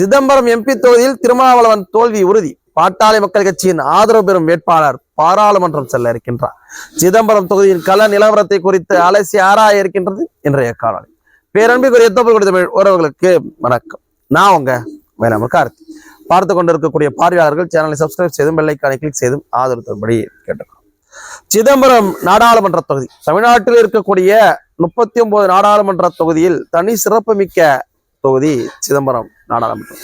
Chidambaram MP தொகுதியில் திருமாவளவன் தோல்வி உறுதி. பாட்டாளி மக்கள் கட்சியின் ஆதரவு பெறும் வேட்பாளர் பாராளுமன்றம் செல்ல இருக்கின்றார். சிதம்பரம் தொகுதியின் கள நிலவரத்தை குறித்து அலசி ஆராய இருக்கின்றது இன்றைய காணொலி பேரன்பிற்குரிய தொப்பல் தமிழ் உறவுகளுக்கு வணக்கம். நான் உங்க வேணாமல் கார்த்தி. பார்த்து கொண்டிருக்கக்கூடிய பார்வையாளர்கள் சேனலை சப்ஸ்கிரைப் செய்தும் பெல்லைக்கானை கிளிக் செய்தும் ஆதரவு தரும்படி கேட்டுக்கிறோம் சிதம்பரம் நாடாளுமன்ற தொகுதி. தமிழ்நாட்டில் இருக்கக்கூடிய முப்பத்தி ஒன்பது நாடாளுமன்ற தொகுதியில் தனி சிறப்புமிக்க தொகுதி சிதம்பரம். நாடாளுமன்றம்.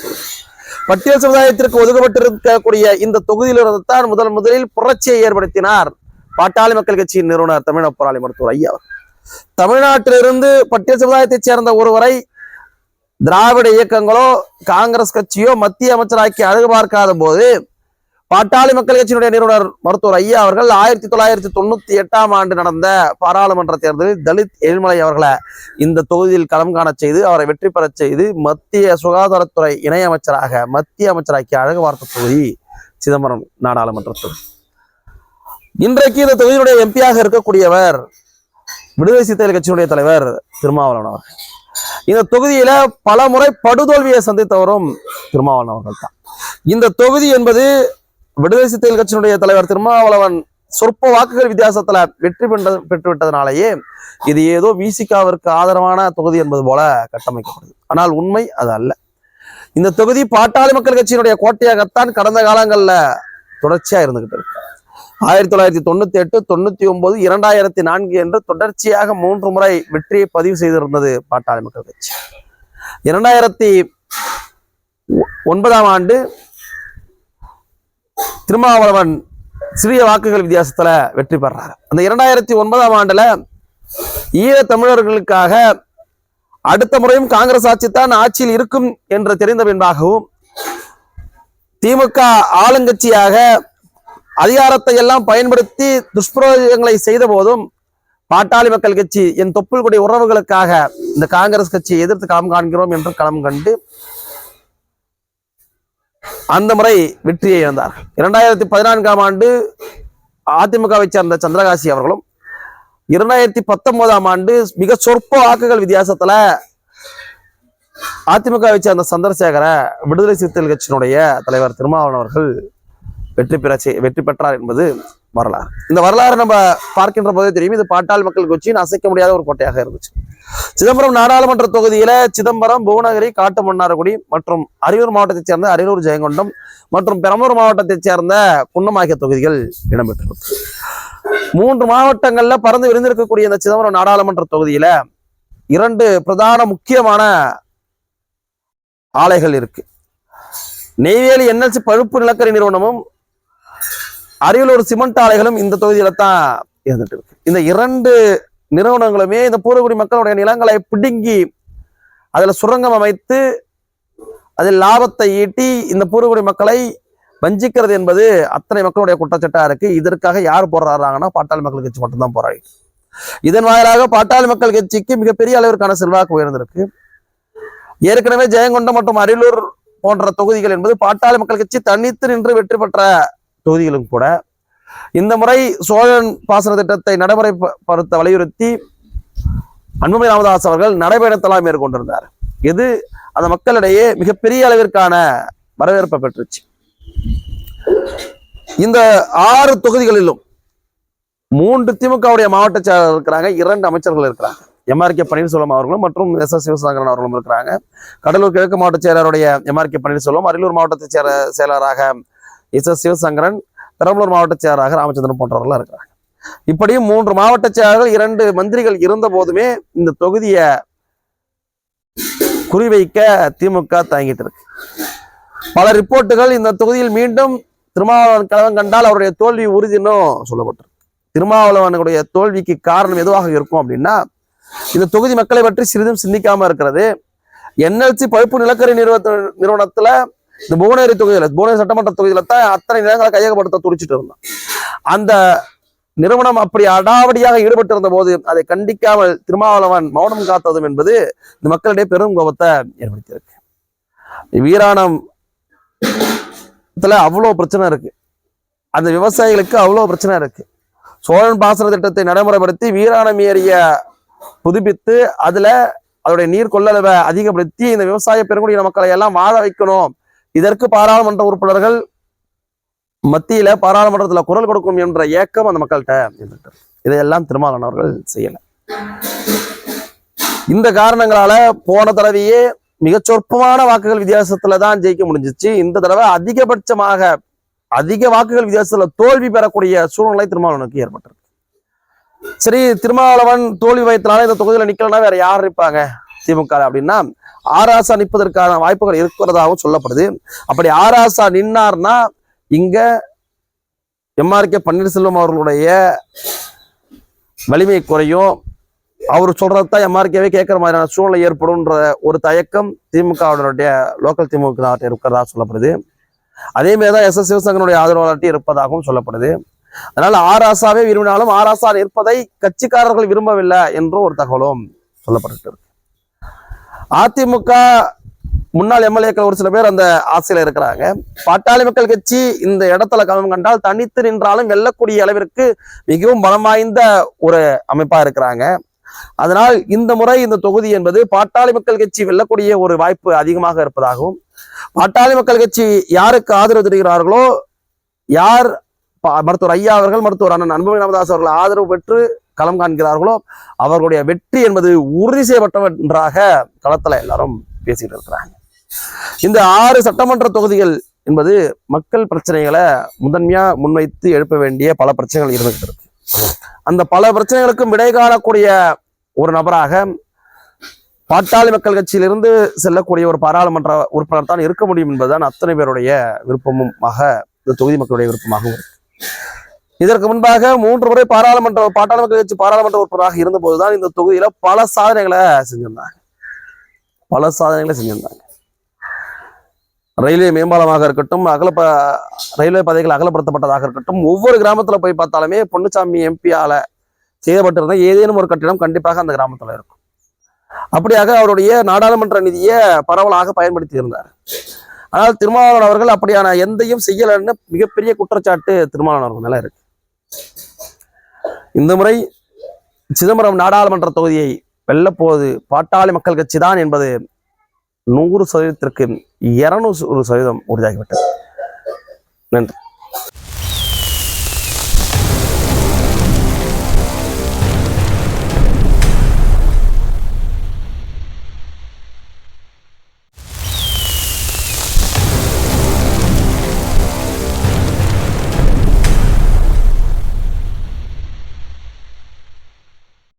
பட்டியல் சமுதாயத்திற்கு ஒதுக்கப்பட்டிருக்கக்கூடிய இந்த தொகுதியிலிருந்து தான் முதல் முதலில் புரட்சியை ஏற்படுத்தினார் பாட்டாளி மக்கள் கட்சியின் நிறுவனர் தமிழக போராளி மருத்துவர் ஐயா தமிழ்நாட்டிலிருந்து பட்டியல் சமுதாயத்தைச் சேர்ந்த ஒருவரை திராவிட இயக்கங்களோ காங்கிரஸ் கட்சியோ மத்திய அமைச்சராக்கி அழகு பார்க்காத போது பாட்டாளி மக்கள் கட்சியினுடைய நிறுவனர் மருத்துவர் ஐயா அவர்கள் ஆயிரத்தி தொள்ளாயிரத்தி தொண்ணூத்தி எட்டாம் ஆண்டு நடந்த பாராளுமன்ற தேர்தலில் தலித் ஏழ்மலை அவர்களை இந்த தொகுதியில் களம் காண செய்து அவரை வெற்றி பெறச் செய்து மத்திய சுகாதாரத்துறை இணையமைச்சராக மத்திய அமைச்சராக்கி அழகு வார்த்த தொகுதி சிதம்பரம் நாடாளுமன்றத்தில். இன்றைக்கு இந்த தொகுதியினுடைய எம்பியாக இருக்கக்கூடியவர் விடுதலை சிறுத்தைகள் கட்சியினுடைய தலைவர் திருமாவளவன் அவர்கள். இந்த தொகுதியில பல முறை படுதோல்வியை சந்தித்தவரும் திருமாவளவன் அவர்கள் தான் இந்த தொகுதி என்பது விடுதலை சிறுத்தைகள் கட்சியினுடைய தலைவர் திருமாவளவன் சொற்ப வாக்குகள் வித்தியாசத்துல வெற்றி பெற்ற பெற்றுவிட்டதுனாலேயே இது ஏதோ விசிகாவிற்கு ஆதரவான தொகுதி என்பது போல கட்டமைக்கப்படுது. ஆனால் உண்மை அது அல்ல. இந்த தொகுதி பாட்டாளி மக்கள் கட்சியினுடைய கோட்டையாகத்தான் கடந்த காலங்கள்ல தொடர்ச்சியா இருந்துகிட்டு இருக்கு. ஆயிரத்தி தொள்ளாயிரத்தி தொண்ணூத்தி எட்டு தொண்ணூத்தி ஒன்பது இரண்டாயிரத்தி நான்கு என்று தொடர்ச்சியாக மூன்று முறை வெற்றியை பதிவு செய்திருந்தது பாட்டாளி மக்கள் கட்சி. இரண்டாயிரத்தி ஒ- ஒன்பதாம் ஆண்டு திருமாவளவன் சிறிய வாக்குகள் வித்தியாசத்தில் வெற்றி பெறாரு. அந்த இரண்டாயிரத்தி ஒன்பதாம் ஆண்டில் ஈழ தமிழர்களுக்காக அடுத்த முறையும் காங்கிரஸ் ஆட்சி தான் ஆட்சியில் இருக்கும் என்று தெரிந்த பின்பாகவும் திமுக ஆளுங்கட்சியாக அதிகாரத்தை எல்லாம் பயன்படுத்தி துஷ்பிரயோகங்களை செய்த போதும் பாட்டாளி மக்கள் கட்சி என் தொப்புள் கொடி உறவுகளுக்காக இந்த காங்கிரஸ் கட்சியை எதிர்த்து களம் காண்கிறோம் என்று களம் கண்டு அந்த முறை வெற்றியை இழந்தார்கள். இரண்டாயிரத்தி பதினான்காம் ஆண்டு அதிமுகவை சேர்ந்த சந்திரகாசி அவர்களும் இரண்டாயிரத்தி பத்தொன்பதாம் ஆண்டு மிக சொற்ப வாக்குகள் வித்தியாசத்துல அதிமுகவை சேர்ந்த சந்திரசேகர விடுதலை சிறுத்தைகள் கட்சியினுடைய தலைவர் திருமாவளவன் அவர்கள் வெற்றி பெற வெற்றி பெற்றார் என்பது வரலாறு இந்த வரலாறு நம்ம பார்க்கின்ற போதே தெரியும். இது பாட்டாள் மக்கள் கட்சியின் அசைக்க முடியாத ஒரு கோட்டையாக இருந்துச்சு. சிதம்பரம் நாடாளுமன்ற தொகுதியில சிதம்பரம் புவனகிரி காட்டுமன்னார்குடி மற்றும் அரியலூர் மாவட்டத்தைச் சேர்ந்த அரியலூர் ஜெயங்கொண்டம் மற்றும் பெரம்பலூர் மாவட்டத்தைச் சேர்ந்த குன்னம் ஆகிய தொகுதிகள் இடம்பெற்றிருக்கு மூன்று மாவட்டங்கள்ல பறந்து விரிந்திருக்கக்கூடிய இந்த சிதம்பரம் நாடாளுமன்ற தொகுதியில இரண்டு பிரதான முக்கியமான ஆலைகள் இருக்கு. நெய்வேலி என்எல்சி பழுப்பு நிலக்கரி நிறுவனமும் அரியலூர் சிமெண்ட் ஆலைகளும் இந்த தொகுதியில தான் இருந்துட்டு இருக்கு இந்த இரண்டு நிறுவனங்களுமே இந்த பூர்வகுடி மக்களுடைய நிலங்களை பிடுங்கி அதுல சுரங்கம் அமைத்து அதில் லாபத்தை ஈட்டி இந்த பூர்வகுடி மக்களை வஞ்சிக்கிறது என்பது அத்தனை மக்களுடைய குற்றச்சட்டா இருக்கு. இதற்காக யார் போராடுறாங்கன்னா பாட்டாளி மக்கள் கட்சி மட்டும்தான் போராடி. இதன் வாயிலாக பாட்டாளி மக்கள் கட்சிக்கு மிகப்பெரிய அளவிற்கான செல்வாக்கு உயர்ந்திருக்கு. ஏற்கனவே ஜெயங்கொண்டம் மற்றும் அரியலூர் போன்ற தொகுதிகள் என்பது பாட்டாளி மக்கள் கட்சி தனித்து நின்று வெற்றி பெற்ற தொகுதிகளும் கூட. இந்த முறை சோழன் பாசன திட்டத்தை நடைமுறைப்படுத்த வலியுறுத்தி அன்புமணி ராமதாஸ் அவர்கள் நடைபயணத்தெல்லாம் மேற்கொண்டிருந்தார். இது அந்த மக்களிடையே மிகப்பெரிய அளவிற்கான வரவேற்பை பெற்றுச்சு. இந்த ஆறு தொகுதிகளிலும் மூன்று திமுகவுடைய மாவட்ட செயலாளர் இருக்கிறாங்க இரண்டு அமைச்சர்கள் இருக்கிறாங்க. எம்ஆர் கே பன்னீர்செல்வம் அவர்களும் மற்றும் எஸ் எஸ் சிவசங்கரன் அவர்களும் இருக்கிறாங்க. கடலூர் கிழக்கு மாவட்ட செயலருடைய M R K Panneerselvam Ariyalur மாவட்டத்தை சேர செயலராக எஸ் எஸ் சிவசங்கரன் பெரம்பலூர் மாவட்ட செயலராக ராமச்சந்திரன் போன்றவர்களாக இருக்கிறாங்க. இப்படியும் மூன்று மாவட்ட செயலர்கள் இரண்டு மந்திரிகள் இருந்த போதுமே இந்த தொகுதியை குறிவைக்க திமுக தயங்கிட்டு இருக்கு. பல ரிப்போர்ட்டுகள் இந்த தொகுதியில் மீண்டும் திருமாவளவன் கழகம் கண்டால் அவருடைய தோல்வி உறுதினும் சொல்லப்பட்டிருக்கு. திருமாவளவனுடைய தோல்விக்கு காரணம் எதுவாக இருக்கும் அப்படின்னா இந்த தொகுதி மக்களை பற்றி சிறிதும் சிந்திக்காம இருக்கிறது. என்எல்சி பழுப்பு நிலக்கரி நிறுவன நிறுவனத்துல இந்த புவனேரி தொகுதியில புவனேரி சட்டமன்ற தொகுதியில தான் அத்தனை நிலங்களை கையகப்படுத்த துடிச்சிட்டு இருந்தான். அந்த நிறுவனம் அப்படி அடாவடியாக ஈடுபட்டு இருந்த போது அதை கண்டிக்காமல் திருமாவளவன் மௌனம் காத்ததும் என்பது இந்த மக்களிடையே பெரும் கோபத்தை ஏற்படுத்தியிருக்கு. வீராணம் அவ்வளோ பிரச்சனை இருக்கு. அந்த விவசாயிகளுக்கு அவ்வளோ பிரச்சனை இருக்கு. சோழன் பாசன திட்டத்தை நடைமுறைப்படுத்தி வீராணம் ஏரிய புதுப்பித்து அதுல அதோடைய நீர் கொள்ளளவை அதிகப்படுத்தி இந்த விவசாய பெருங்குடியின மக்களை எல்லாம் வாழ வைக்கணும். இதற்கு பாராளுமன்ற உறுப்பினர்கள் மத்தியில பாராளுமன்றத்துல குரல் கொடுக்கும் என்ற ஏக்கம் அந்த மக்கள்கிட்ட இதையெல்லாம் திருமாவளவன் அவர்கள் செய்யல. இந்த காரணங்களால போன தடவையே மிகச் சொற்பமான வாக்குகள் வித்தியாசத்துல தான் ஜெயிக்க முடிஞ்சிச்சு. இந்த தடவை அதிகபட்சமாக அதிக வாக்குகள் வித்தியாசத்துல தோல்வி பெறக்கூடிய சூழ்நிலை திருமாவளவனுக்கு ஏற்பட்டிருக்கு. சரி திருமாவளவன் தோல்வி வயத்தினால இந்த தொகுதியில நிக்கலன்னா வேற யார் இருப்பாங்க திமுக அப்படின்னா ஆராசா நிற்பதற்கான வாய்ப்புகள் இருக்கிறதாகவும் சொல்லப்படுது. அப்படி ஆராசா நின்னார்னா இங்க எம்ஆர்கே பன்னீர்செல்வம் அவர்களுடைய வலிமை குறையும். அவர் சொல்றதுதான் எம்ஆர்கேவே கேட்கிற மாதிரியான சூழ்நிலை ஏற்படும்ன்ற ஒரு தயக்கம் திமுகவினுடைய லோக்கல் திமுக இருக்கிறதா சொல்லப்படுது. அதே மாதிரி தான் எஸ் எஸ் சிவசங்கனுடைய ஆதரவாளர்கிட்ட இருப்பதாகவும் சொல்லப்படுது. அதனால ஆராசாவே விரும்பினாலும் ஆராசா நிற்பதை கட்சிக்காரர்கள் விரும்பவில்லை என்றும் ஒரு தகவலும் சொல்லப்பட்டு அதிமுக முன்னாள் எம்எல்ஏக்கள் ஒரு சில பேர் அந்த ஆசையில இருக்கிறாங்க. பாட்டாளி மக்கள் கட்சி இந்த இடத்துல கவனம் கண்டால் தனித்து நின்றாலும் வெல்லக்கூடிய அளவிற்கு மிகவும் பலம் வாய்ந்த ஒரு அமைப்பா இருக்கிறாங்க. அதனால் இந்த முறை இந்த தொகுதி என்பது பாட்டாளி மக்கள் கட்சி வெல்லக்கூடிய ஒரு வாய்ப்பு அதிகமாக இருப்பதாகவும் பாட்டாளி மக்கள் கட்சி யாருக்கு ஆதரவு தருகிறார்களோ யார் பா- மருத்துவர் ஐயா அவர்கள் மருத்துவர் அண்ணன் அன்புமணி ராமதாஸ் அவர்கள் ஆதரவு பெற்று களம் காண்கிறார்களோ அவர்களுடைய வெற்றி என்பது உறுதி செய்யப்பட்டவென்றாக களத்துல எல்லாரும் பேசிட்டு இருக்கிறாங்க. இந்த ஆறு சட்டமன்ற தொகுதிகள் என்பது மக்கள் பிரச்சனைகளை முதன்மையா முன்வைத்து எழுப்ப வேண்டிய பல பிரச்சனைகள் இருந்துகிட்டு இருக்கு. அந்த பல பிரச்சனைகளுக்கும் விடை காணக்கூடிய ஒரு நபராக பாட்டாளி மக்கள் கட்சியிலிருந்து செல்லக்கூடிய ஒரு பாராளுமன்ற உறுப்பினர் தான் இருக்க முடியும் என்பதுதான் அத்தனை பேருடைய விருப்பமுமாக இந்த தொகுதி மக்களுடைய விருப்பமாகவும் இருக்கு. இதற்கு முன்பாக மூன்று முறை பாராளுமன்ற பாட்டாளி கட்சி பாராளுமன்ற உறுப்பினராக இருந்தபோதுதான் இந்த தொகுதியில பல சாதனைகளை செஞ்சிருந்தாங்க. பல சாதனைகளை செஞ்சிருந்தாங்க. ரயில்வே மேம்பாலமாக இருக்கட்டும் அகலப்ப ரயில்வே பாதைகள் அகலப்படுத்தப்பட்டதாக இருக்கட்டும் ஒவ்வொரு கிராமத்துல போய் பார்த்தாலுமே பொன்னுசாமி எம்பியால செய்யப்பட்டிருந்த ஏதேனும் ஒரு கட்டிடம் கண்டிப்பாக அந்த கிராமத்துல இருக்கும். அப்படியாக அவருடைய நாடாளுமன்ற நிதியை பரவலாக பயன்படுத்தி இருந்தார். ஆனால் திருமாவளவன் அவர்கள் அப்படியான எந்தையும் செய்யலைன்னு மிகப்பெரிய குற்றச்சாட்டு திருமாவளவன் அவர்கள் மேல இருக்கு. இந்த முறை சிதம்பரம் நாடாளுமன்ற தொகுதியை வெல்லப்போவது பாட்டாளி மக்கள் கட்சி தான் என்பது நூறு சதவீதத்திற்கு இருநூறு சதவீதம் உறுதியாகிவிட்டது. நன்றி.